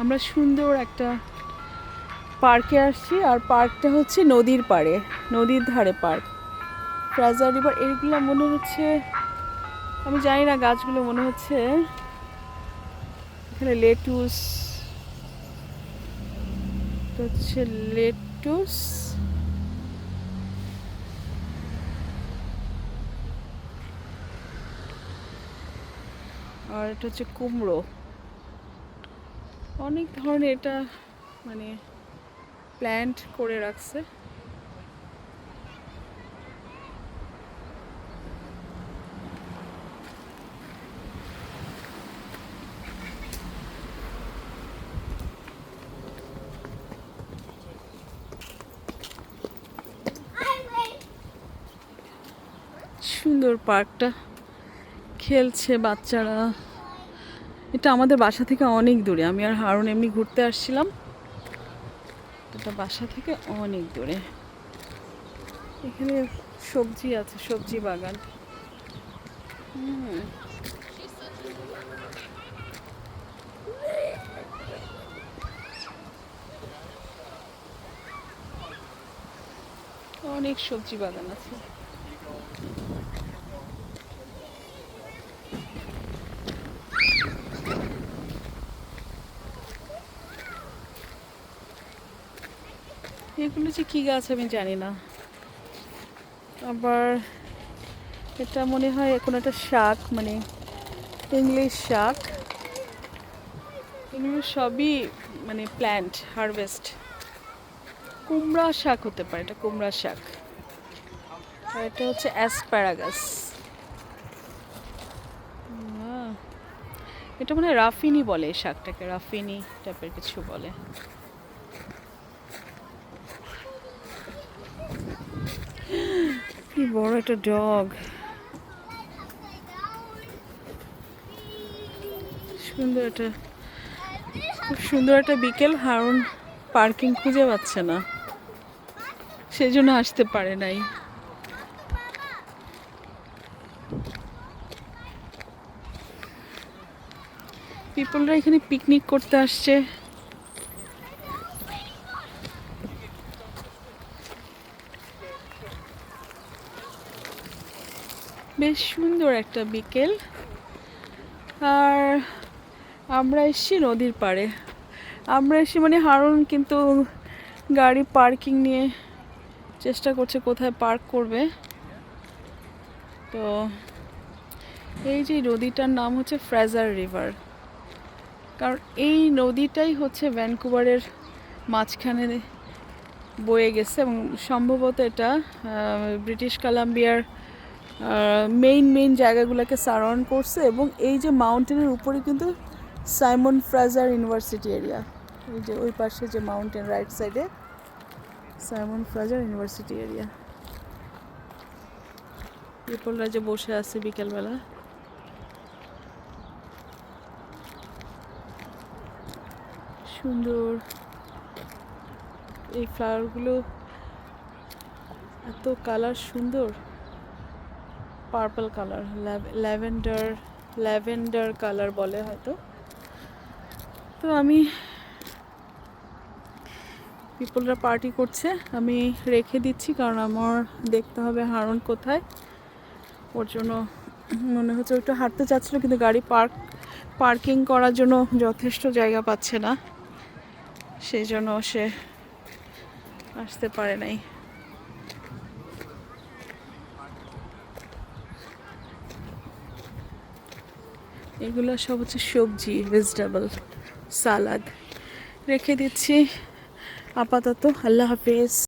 আমরা সুন্দর একটা পার্কে আসছি আর পার্কটা হচ্ছে নদীর পাড়ে, নদীর ধারে পার্ক। ফ্রাজার রিভার এইগুলো মনে হচ্ছে, আমি জানি না গাছগুলো মনে হচ্ছে। এখানে লেটুস হচ্ছে লেটুস। আর এটা হচ্ছে কুমড়ো। অনেক ধরনের এটা মানে প্ল্যান্ট করে রাখছে। সুন্দর পার্কটা খেলছে বাচ্চারা। এটা আমাদের বাসা থেকে অনেক দূরে। আমি আর হারুন এমনি ঘুরতে আসছিলাম। এটা বাসা থেকে অনেক দূরে। এখানে সবজি আছে, সবজি বাগান। অনেক সবজি বাগান আছে। এগুলো যে কী গাছ আমি জানি না। আবার এটা মনে হয় কোনো একটা শাক মানে ইংলিশ শাক। এগুলো সবই মানে প্ল্যান্ট হারভেস্ট কুমড়া শাক হতে পারে, এটা কুমড়া শাক। আর এটা হচ্ছে অ্যাসপ্যারাগাস এটা মানে রাফিনি বলে শাকটাকে, রাফিনি টাইপের কিছু বলে। কি বড় একটা ডগ। সুন্দর একটা, খুব সুন্দর একটা বিকেল, হারুন পার্কিং খুঁজে পাচ্ছে না। সেই জন্য আসতে পারে নাই। পিপলরা এখানে পিকনিক করতে আসছে। বেশ সুন্দর একটা বিকেল। আর আমরা এসছি নদীর পাড়ে। আমরা এসছি মানে হারুন কিন্তু গাড়ি পার্কিং নিয়ে চেষ্টা করছে কোথায় পার্ক করবে। তো এই যে নদীটার নাম হচ্ছে ফ্রেজার রিভার। কারণ এই নদীটাই হচ্ছে ভ্যানকুভারের মাঝখানে বয়ে গেছে এবং সম্ভবত এটা ব্রিটিশ কলাম্বিয়ার মেইন মেইন জায়গাগুলোকে সারাউন্ড করছে এবং এই যে মাউন্টেনের উপরে কিন্তু সাইমন ফ্রাজার ইউনিভার্সিটি এরিয়া এই যে ওই পাশে যে মাউন্টেন রাইট সাইডে সাইমন ফ্রাজার ইউনিভার্সিটি এরিয়া পিপলরা যে বসে আছে বিকেলবেলা। সুন্দর। এই ফ্লাওয়ারগুলো এত কালার সুন্দর। Purple colour lavender lavender colour বলে হয়তো। তো আমি পিপলরা পার্টি করছে, আমি রেখে দিচ্ছি কারণ আমার দেখতে হবে হারন কোথায়। ওর জন্য মনে হচ্ছে একটু হাঁটতে চাচ্ছিলো, কিন্তু গাড়ি পার্ক, পার্কিং করার জন্য যথেষ্ট জায়গা পাচ্ছে না। সেই জন্য সে আসতে পারে নাই। এগুলো সব হচ্ছে সবজি ভেজিটেবল সালাদ রেখে দিচ্ছি। আপাতত আল্লাহ হাফেজ।